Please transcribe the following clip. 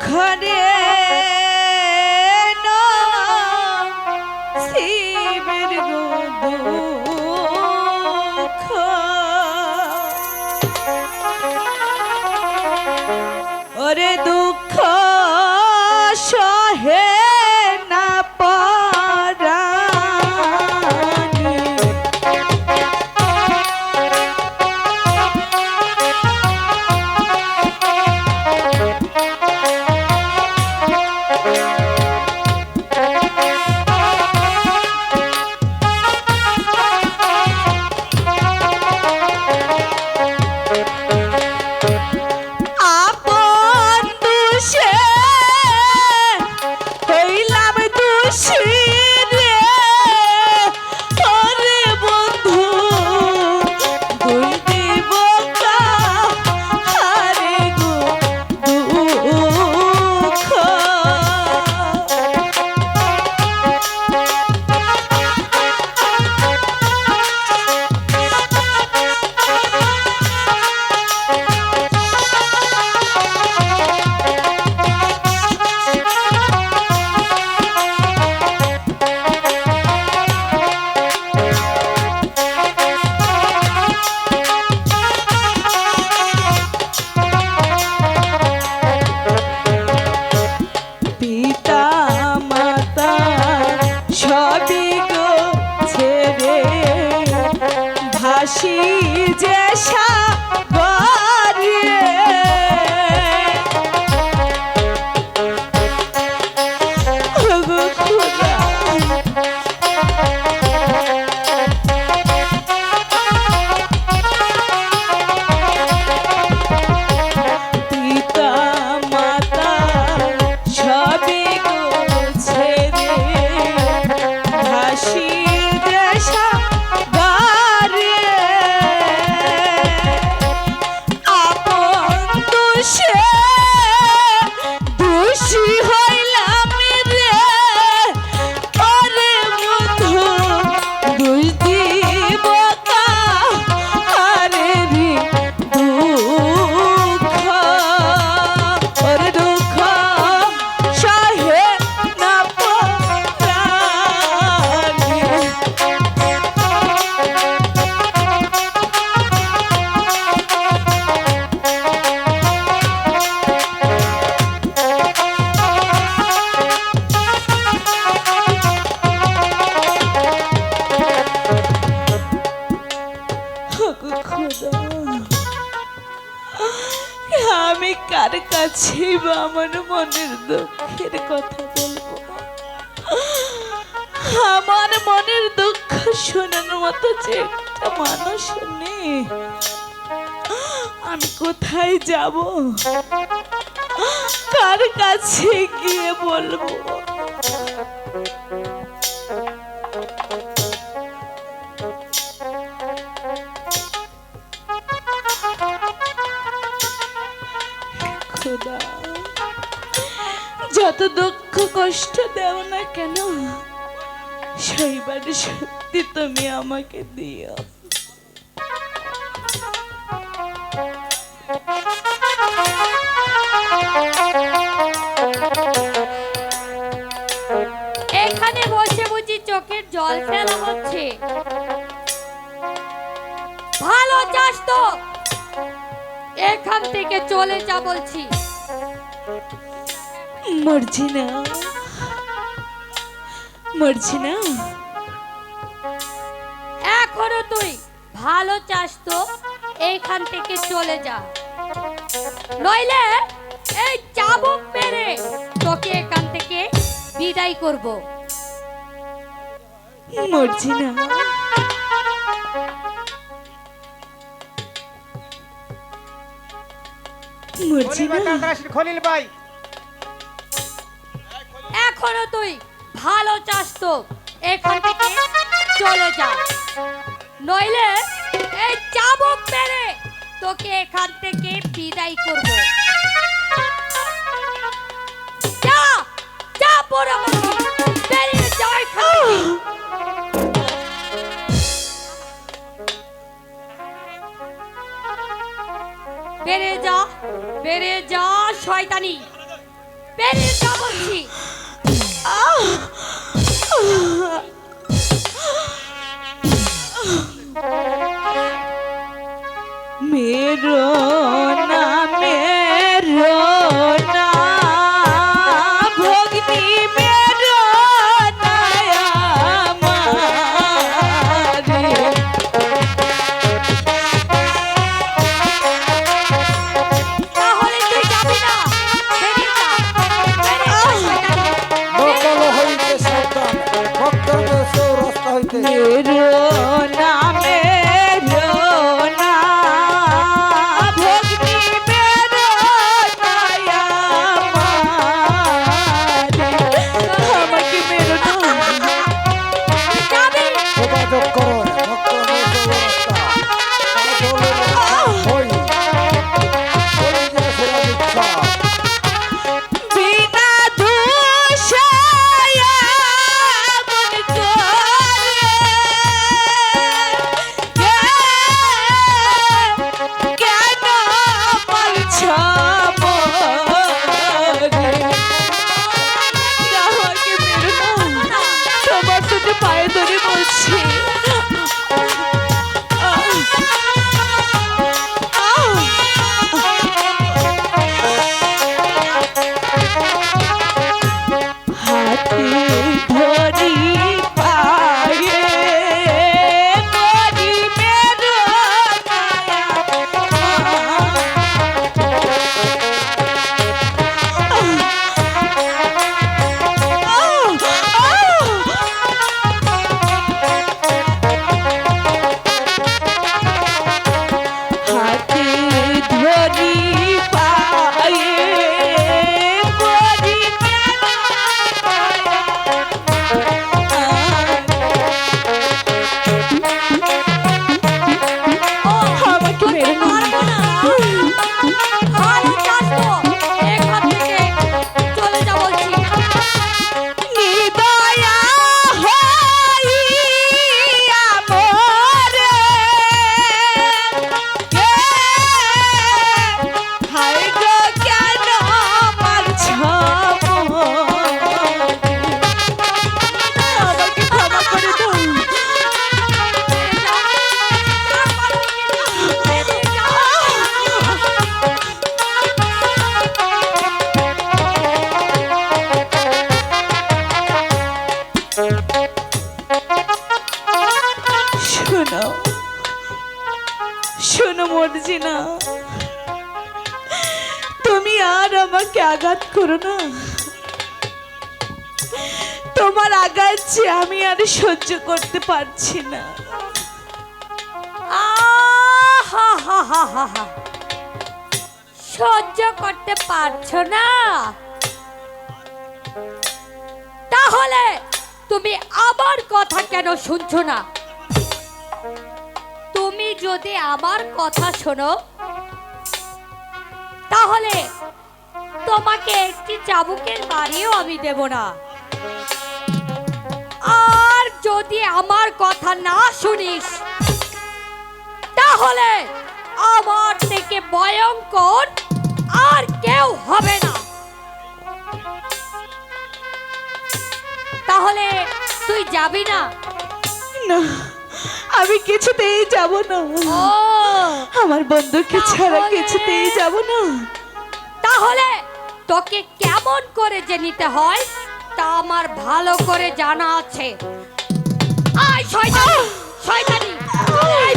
দুঃখ শিবের দুঃখ। ওরে দুঃখ 行 কাছে বা আমার মনের দুঃখের কথা বলব। আমার মনের দুঃখ শোনার মতো যে একটা মানুষ নেই। আমি কোথায় যাব? কার কাছে গিয়ে বলব? যত দুঃখ, কষ্ট দেও না কেন, সেইবার সত্যি তুমি আমাকে দিও। এখানে বসে বুঝি চোখের জল ফেলা হচ্ছে। ভালো চাস তো। এখান থেকে চলে যা বলছি। মরছি না মরছি না এখনও তুই ভালো চাস তো এইখান থেকে চলে যা। নইলে এই চাবুক মেরে তোকে এখান থেকে বিদায় করব। মরছি না খলিল ভাই। এখনও তুই ভালো চাস তো। এখান থেকে চলে যা। নইলে এই চাবুক মেরে তোকে এখান থেকে বিদায় করব। যা যা বড়। বেরিয়ে যা এখান থেকে। যা, বেরিয়ে যা, শয়তানি। বেরিয়ে যা বলছি। मेरो ना পায়ে ধরে বলছি শোনো মর্জিনা তুমি আর আমাকে আঘাত করো না। তোমার আঘাত যে আমি আর সহ্য করতে পারছি না। সহ্য করতে পারছ না? তাহলে তুমি আমার কথা কেন শুনছো না? যদি আমার কথা শোনো, তাহলে তোমাকে একটি চাবুকের বাড়িও আমি দেব না। আর যদি আমার কথা না শুনিস, তাহলে আমার থেকে ভয়ঙ্কর আর কেউ হবে না। তাহলে তুই যাবি না? না। আমি কিছুতেই যাব না। ও। আমার বন্ধুকে ছাড়া কিছুতেই যাব না। তাহলে তোকে কেমন করে যে নিতে হয় তা আমার ভালো করে জানা আছে। আয় শয়তানি শয়তানি। আয়,